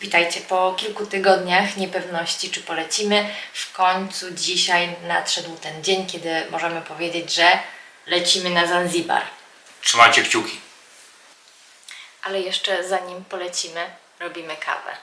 Witajcie po kilku tygodniach niepewności, czy polecimy. W końcu dzisiaj nadszedł ten dzień, kiedy możemy powiedzieć, że lecimy na Zanzibar. Trzymajcie kciuki. Ale jeszcze zanim polecimy, robimy kawę.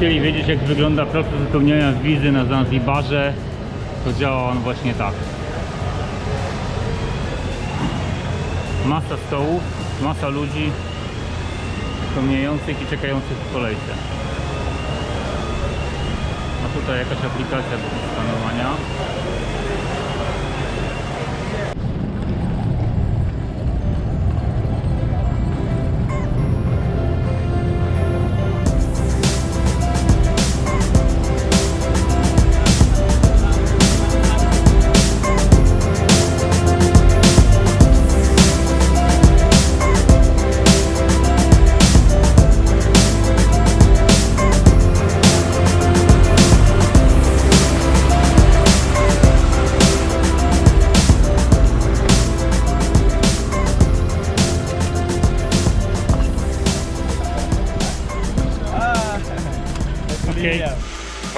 Chcieli wiedzieć jak wygląda proces wypełniania wizy na Zanzibarze, to działa on właśnie tak. Masa stołów, masa ludzi spełniających i czekających w kolejce. A tutaj jakaś aplikacja do skanowania.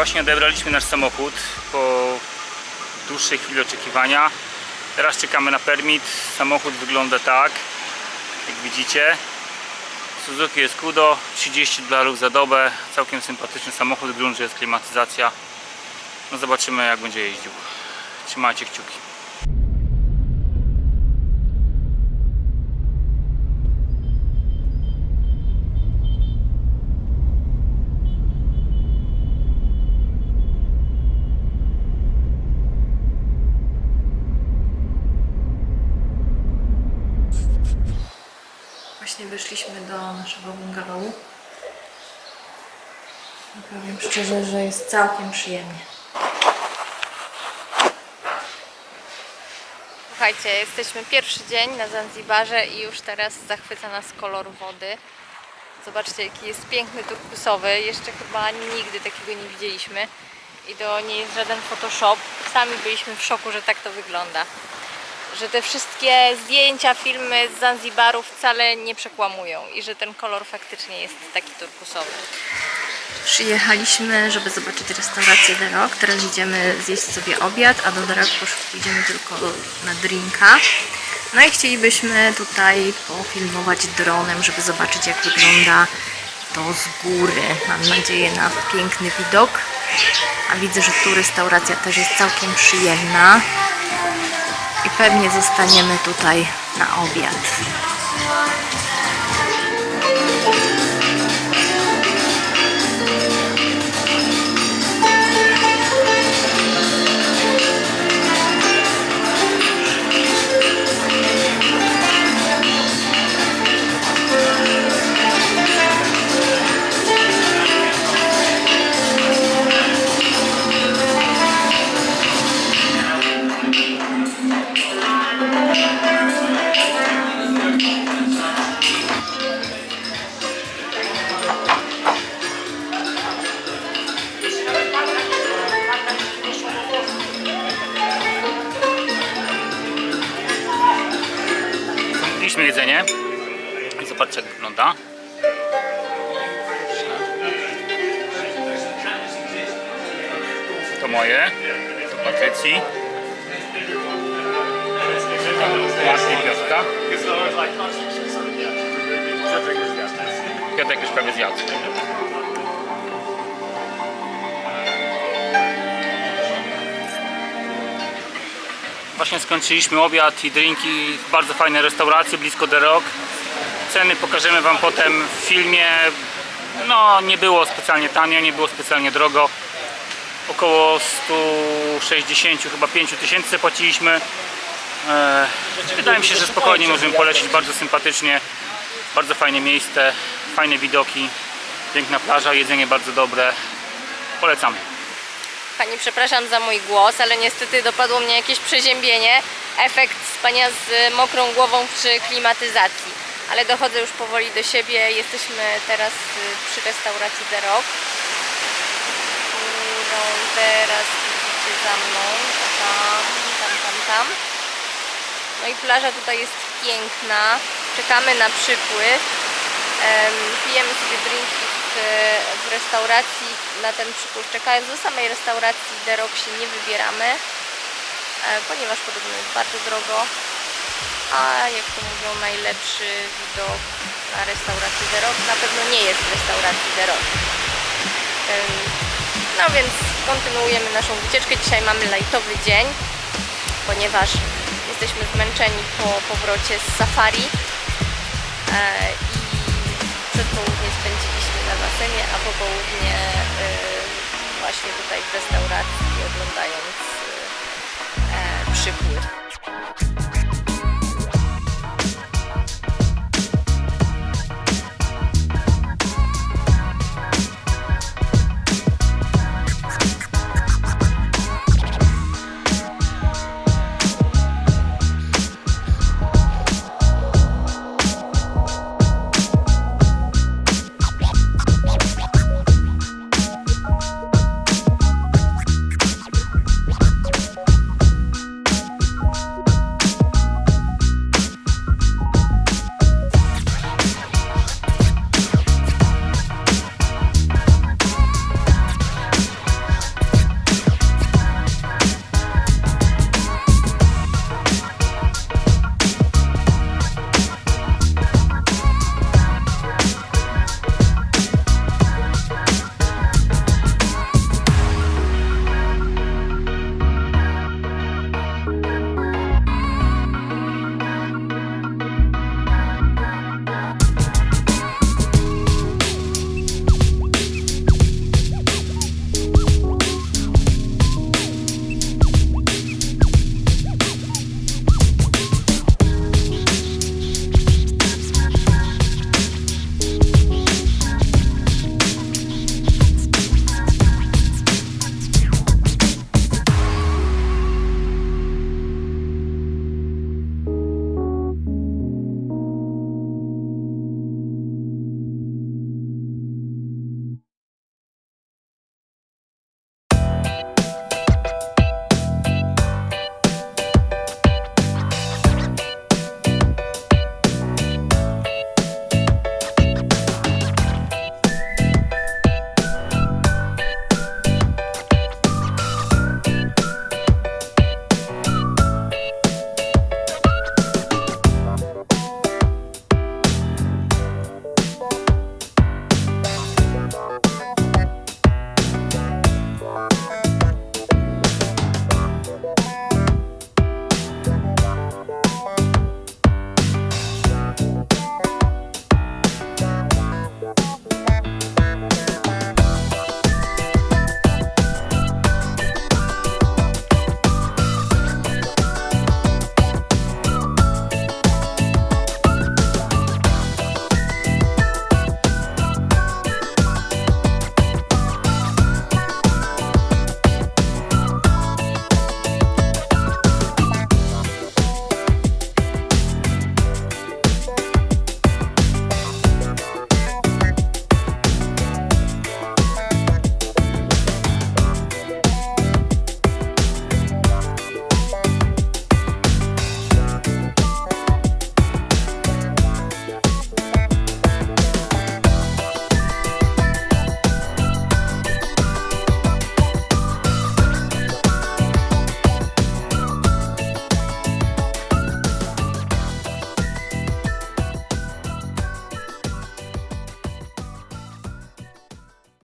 Właśnie odebraliśmy nasz samochód po dłuższej chwili oczekiwania. Teraz czekamy na permit. Samochód wygląda tak, jak widzicie. Suzuki Escudo, 30 dolarów za dobę. Całkiem sympatyczny samochód, w gruncie jest klimatyzacja. No zobaczymy jak będzie jeździł. Trzymajcie kciuki. Właśnie wyszliśmy do naszego bungalowu. Powiem szczerze, że jest całkiem przyjemnie. Słuchajcie, jesteśmy pierwszy dzień na Zanzibarze i już teraz zachwyca nas kolor wody. Zobaczcie, jaki jest piękny turkusowy. Jeszcze chyba nigdy takiego nie widzieliśmy. I to nie jest żaden Photoshop. Sami byliśmy w szoku, że tak to wygląda. Że te wszystkie zdjęcia, filmy z Zanzibaru wcale nie przekłamują i że ten kolor faktycznie jest taki turkusowy. Przyjechaliśmy, żeby zobaczyć restaurację The Rock. Teraz idziemy zjeść sobie obiad, a do The Rock pójdziemy tylko na drinka. No i chcielibyśmy tutaj pofilmować dronem, żeby zobaczyć jak wygląda to z góry. Mam nadzieję na piękny widok. A widzę, że tu restauracja też jest całkiem przyjemna. I pewnie zostaniemy tutaj na obiad. Mieliśmy jedzenie. I zobaczcie jak wygląda. To moje. To Patrycji. Marty i Piotrka. Piotrek już prawie zjadł. Właśnie skończyliśmy obiad i drinki w bardzo fajnej restauracji blisko The Rock. Ceny pokażemy Wam potem w filmie. No, nie było specjalnie tanio, nie było specjalnie drogo. Około 160, chyba 5 tysięcy płaciliśmy. E, wydaje mi się, że spokojnie możemy polecić, bardzo sympatycznie. Bardzo fajne miejsce, fajne widoki, piękna plaża, jedzenie bardzo dobre. Polecamy. Pani, przepraszam za mój głos, ale niestety dopadło mnie jakieś przeziębienie. Efekt spania z mokrą głową przy klimatyzacji. Ale dochodzę już powoli do siebie. Jesteśmy teraz y, przy restauracji The Rock, którą teraz widzicie za mną. Tam, tam, tam, tam. No i plaża tutaj jest piękna. Czekamy na przypływ. Em, Pijemy sobie drinki w, restauracji na ten przypływ. Czekając do samej restauracji The Rock się nie wybieramy, e, ponieważ podobno jest bardzo drogo. A jak to mówią, najlepszy widok na restauracji The Rock na pewno nie jest w restauracji. Em, No więc kontynuujemy naszą wycieczkę. Dzisiaj mamy lajtowy dzień, ponieważ jesteśmy zmęczeni po powrocie z safari. E, i przedpołudnie spędziliśmy na basenie, a popołudnie e, właśnie tutaj w restauracji oglądając e, przypływ.